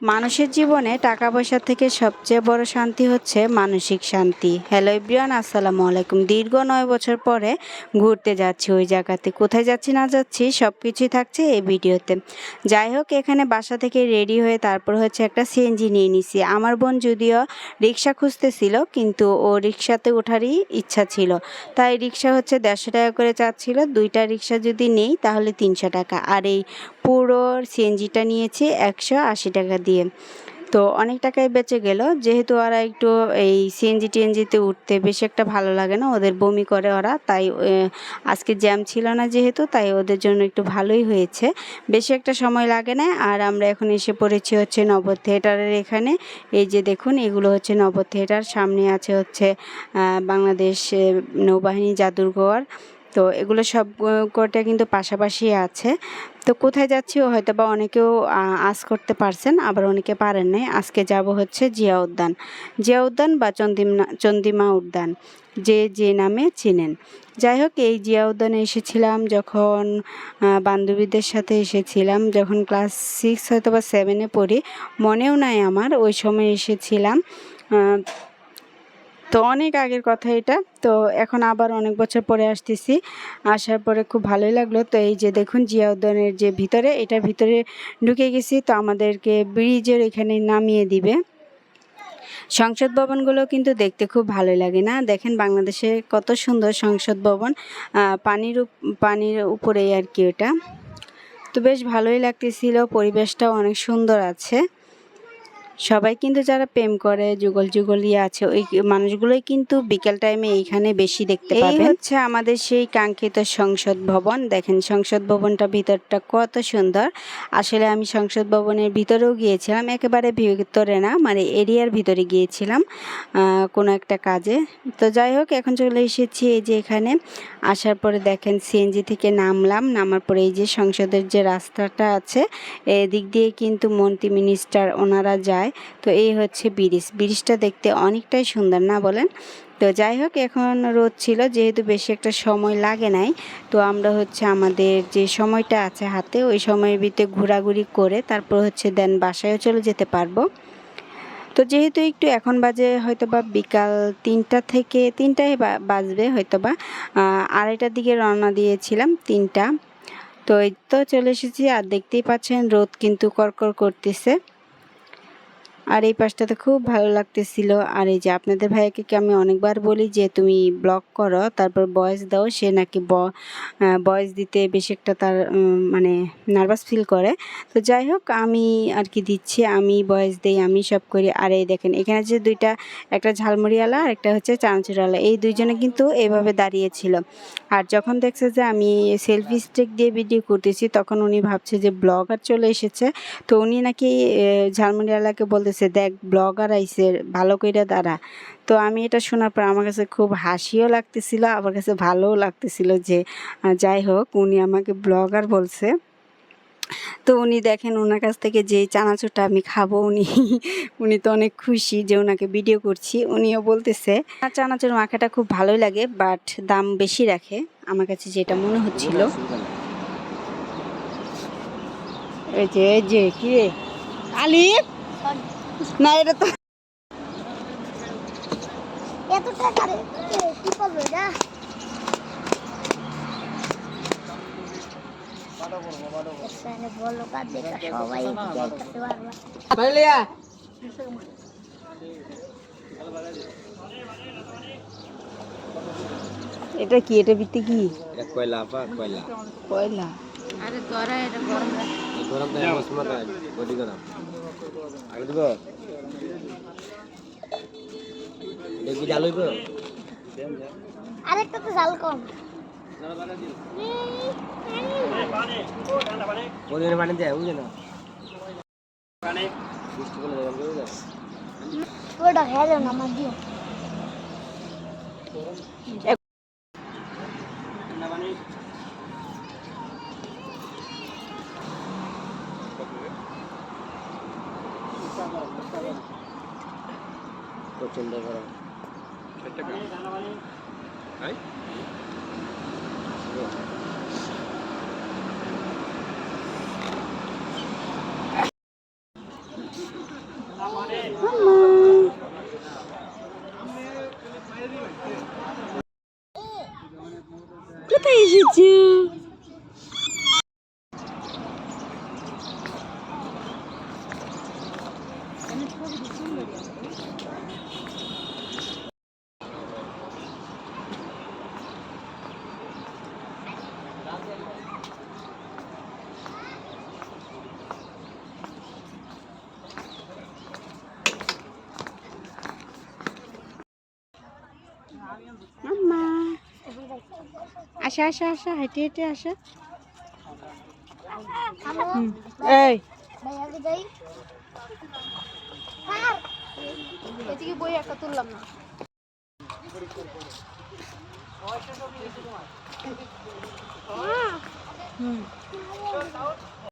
মানুষের জীবনে টাকা পয়সা থেকে সবচেয়ে বড় শান্তি হচ্ছে মানসিক শান্তি। হ্যালো ইব্রিয়ান আসসালামু আলাইকুম। দীর্ঘ নয় বছর পরে ঘুরতে যাচ্ছি ওই জায়গাতে। কোথায় যাচ্ছি, না যাচ্ছি সব কিছুই থাকছে এই ভিডিওতে। যাই হোক, এখানে বাসা থেকে রেডি হয়ে তারপর হচ্ছে একটা সিএনজি নিয়ে নিছি। আমার বোন যদিও রিক্সা খুঁজতেছিল, কিন্তু ও রিক্সাতে ওঠারই ইচ্ছা ছিল। তাই রিক্সা হচ্ছে দেড়শো টাকা করে চাচ্ছিল। দুইটা রিক্সা যদি নেই, তাহলে তিনশো টাকা। আর এই পুরো সিএনজিটা নিয়েছি একশো আশি টাকা দিয়ে। তো অনেক টাকাই বেঁচে গেল। যেহেতু ওরা একটু এই সিএনজি টিএনজিতে উঠতে বেশি একটা ভালো লাগে না, ওদের বমি করে ওরা। তাই আজকে জ্যাম ছিল না যেহেতু, তাই ওদের জন্য একটু ভালোই হয়েছে। বেশি একটা সময় লাগে না। আর আমরা এখন এসে পড়েছি হচ্ছে নব থিয়েটারের এখানে। এই যে দেখুন, এগুলো হচ্ছে নব থিয়েটার। সামনে আছে হচ্ছে বাংলাদেশ নৌবাহিনী জাদুঘর। তো এগুলো সব কটা কিন্তু পাশাপাশি আছে। তো কোথায় যাচ্ছি হয়তো বা অনেকেও আজ করতে পারছেন, আবার অনেকে পারেন নাই। আজকে যাব হচ্ছে জিয়া উদ্যান জিয়া উদ্যান বা চন্দিমা চন্দিমা উদ্যান, যে যে নামে চিনেন। যাই হোক, এই জিয়া উদ্যানে এসেছিলাম যখন বান্ধবীদের সাথে এসেছিলাম। যখন ক্লাস সিক্স হয়তো বা সেভেনে পড়ি, মনেও নাই আমার, ওই সময় এসেছিলাম। তো অনেক আগের কথা এটা। তো এখন আবার অনেক বছর পরে আসতেছি। আসার পরে খুব ভালোই লাগল। তো এই যে দেখুন জিয়া উদ্যানের যে ভিতরে, এটার ভিতরে ঢুকে গেছি। তো আমাদেরকে ব্রিজের এখানে নামিয়ে দিবে। সংসদ ভবনগুলো কিন্তু দেখতে খুব ভালো লাগে না? দেখেন বাংলাদেশে কত সুন্দর সংসদ ভবন। পানির পানির উপরেই আর কি ওটা তো বেশ ভালোই লাগতেছিল। পরিবেশটাও অনেক সুন্দর আছে। সবাই কিন্তু যারা প্রেম করে যুগল যুগলিয়া আছে ওই মানুষগুলোই কিন্তু বিকেল টাইমে এইখানে বেশি দেখতে এই পাবেন। হচ্ছে আমাদের সেই কাঙ্ক্ষিত সংসদ ভবন। দেখেন সংসদ ভবনটা ভিতরটা কত সুন্দর। আসলে আমি সংসদ ভবনের ভিতরেও গিয়েছিলাম একেবারে ভিতরে না মানে এরিয়ার ভিতরে গিয়েছিলাম কোনো একটা কাজে। তো যাই হোক এখন চলে এসেছি এই যে এখানে। আসার পরে দেখেন সিএনজি থেকে নামলাম নামার পরে এই যে সংসদের যে রাস্তাটা আছে এদিক দিয়ে কিন্তু মন্ত্রী মিনিস্টার ওনারা যায়। তো এই হচ্ছে ব্রিজ। ব্রিজটা দেখতে অনেকটাই সুন্দর, না বলেন? তো যাই হোক, এখন রোদ ছিল, যেহেতু বেশি একটা সময় লাগে নাই, তো আমরা হচ্ছে আমাদের যে সময়টা আছে হাতে, ওই সময়ের ভিতরে ঘোরাঘুরি করে তারপর হচ্ছে দেন বাসায়ও চলে যেতে পারব। তো যেহেতু একটু এখন বাজে হয়তো বা বিকাল তিনটা থেকে, তিনটায় বাজবে হয়তো বা আড়াইটার দিকে রওনা দিয়েছিলাম তিনটা। তো এই তো চলে এসেছি, আর দেখতেই পাচ্ছেন রোদ কিন্তু করকর করতেছে। আর এই পাশটাতে খুব ভালো লাগতেছিল। আর এই যে আপনাদের ভাইয়াকে কি আমি অনেকবার বলি যে, তুমি ব্লগ করো, তারপর বয়স দাও। সে নাকি বয়স দিতে বেশি একটা তার মানে নার্ভাস ফিল করে। তো যাই হোক, আমি আর কি দিচ্ছি, আমি বয়স দেই, আমি সব করি। আর এই দেখেন, এখানে যে দুইটা, একটা ঝালমুড়িওয়ালা আর একটা হচ্ছে চানাচুরওয়ালা। এই দুইজনে কিন্তু এভাবে দাঁড়িয়েছিল। আর যখন দেখছে যে আমি সেলফি স্টিক দিয়ে ভিডিও করতেছি, তখন উনি ভাবছে যে, ব্লগার চলে এসেছে। তো উনি নাকি ঝালমুড়িওয়ালাকে বলতেছে, দেখ ব্লগার আইসে ভালো কইরা দাঁড়া। তো আমি এটা শোনার পর আমার কাছে খুব হাসিও লাগতেছিল আমার কাছে ভালোও লাগতেছিল যে যাই হোক, উনি আমাকে ব্লগার বলছে। তো উনি দেখেন ওনার কাছ থেকে যে চানাচুরটা আমি খাব, উনি উনি তো অনেক খুশি যে ওনাকে ভিডিও করছি। উনিও বলতেছে আর চানাচুর মাখাটা খুব ভালোই লাগে বাট দাম বেশি রাখে। আমার কাছে যেটা মনে হচ্ছিল, এই যে যে, কি রে? আলিফ! না এটা তো এত টাকা কি করবে না এটা কি? এটা ভিত্তি কি? কয়লা আপা কয়লা? কয়লা। আরে এটা গরম গরম বডি গরম। আগে দিব? দেখি জাল হইব আরেকটা তো জাল কম। পরিমাণে পানি দেয় বুঝে না? ওটা খেয়ে না আমার দিও। প্রচণ্ড গরম কোথায় এসেছ? মাম্মা। আসা আসা আসা হেঁটে হেঁটে আসা। এই। বই একটা তুললাম না। হুম।